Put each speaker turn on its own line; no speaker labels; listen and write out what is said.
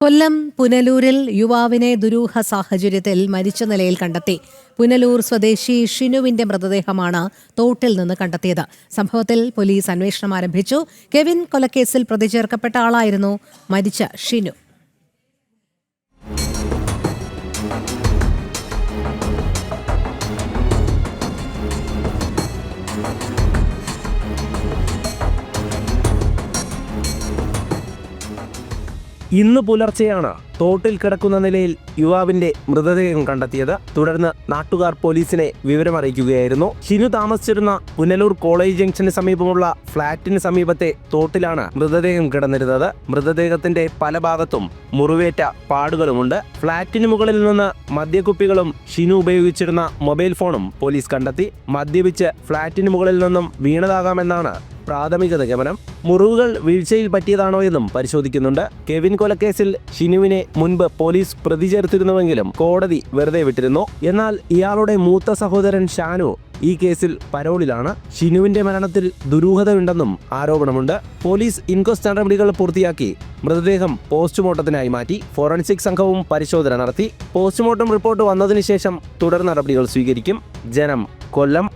കൊല്ലം പുനലൂരിൽ യുവാവിനെ ദുരൂഹ സാഹചര്യത്തിൽ മരിച്ച നിലയിൽ കണ്ടെത്തി. പുനലൂർ സ്വദേശി ഷിനുവിന്റെ മൃതദേഹമാണ് തോട്ടിൽ നിന്ന് കണ്ടെത്തിയത്. സംഭവത്തിൽ പോലീസ് അന്വേഷണം ആരംഭിച്ചു. കെവിൻ കൊലക്കേസിൽ പ്രതി ചേർക്കപ്പെട്ട ആളായിരുന്നു മരിച്ച ഷിനു.
ഇന്ന് പുലർച്ചെയാണ് തോട്ടിൽ കിടക്കുന്ന നിലയിൽ യുവാവിന്റെ മൃതദേഹം കണ്ടെത്തിയത്. തുടർന്ന് നാട്ടുകാർ പോലീസിനെ വിവരമറിയിക്കുകയായിരുന്നു. ഷിനു താമസിച്ചിരുന്ന പുനലൂർ കോളേജ് ജംഗ്ഷന് സമീപമുള്ള ഫ്ളാറ്റിന് സമീപത്തെ തോട്ടിലാണ് മൃതദേഹം കിടന്നിരുന്നത്. മൃതദേഹത്തിന്റെ പല ഭാഗത്തും മുറിവേറ്റ പാടുകളുമുണ്ട്. ഫ്ളാറ്റിന് മുകളിൽ നിന്ന് മദ്യക്കുപ്പികളും ഷിനു ഉപയോഗിച്ചിരുന്ന മൊബൈൽ ഫോണും പോലീസ് കണ്ടെത്തി. മദ്യപിച്ച് ഫ്ളാറ്റിന് മുകളിൽ നിന്നും വീണതാകാമെന്നാണ് പ്രാഥമിക നിഗമനം. മുറിവുകൾ വീഴ്ചയിൽ പറ്റിയതാണോ എന്നും പരിശോധിക്കുന്നുണ്ട്. കെവിൻ കൊലക്കേസിൽ ഷിനുവിനെ മുൻപ് പോലീസ് പ്രതി ചേർത്തിരുന്നുവെങ്കിലും കോടതി വെറുതെ വിട്ടിരുന്നു. എന്നാൽ ഇയാളുടെ മൂത്ത സഹോദരൻ ഷാനു ഈ കേസിൽ പരോളിലാണ്. ഷിനുവിന്റെ മരണത്തിൽ ദുരൂഹതയുണ്ടെന്നും ആരോപണമുണ്ട്. പോലീസ് ഇൻക്വസ്റ്റ് നടപടികൾ പൂർത്തിയാക്കി മൃതദേഹം പോസ്റ്റ്മോർട്ടത്തിനായി മാറ്റി. ഫോറൻസിക് സംഘവും പരിശോധന നടത്തി. പോസ്റ്റ്മോർട്ടം റിപ്പോർട്ട് വന്നതിന് ശേഷം തുടർ നടപടികൾ സ്വീകരിക്കും. ജനം കൊല്ലം.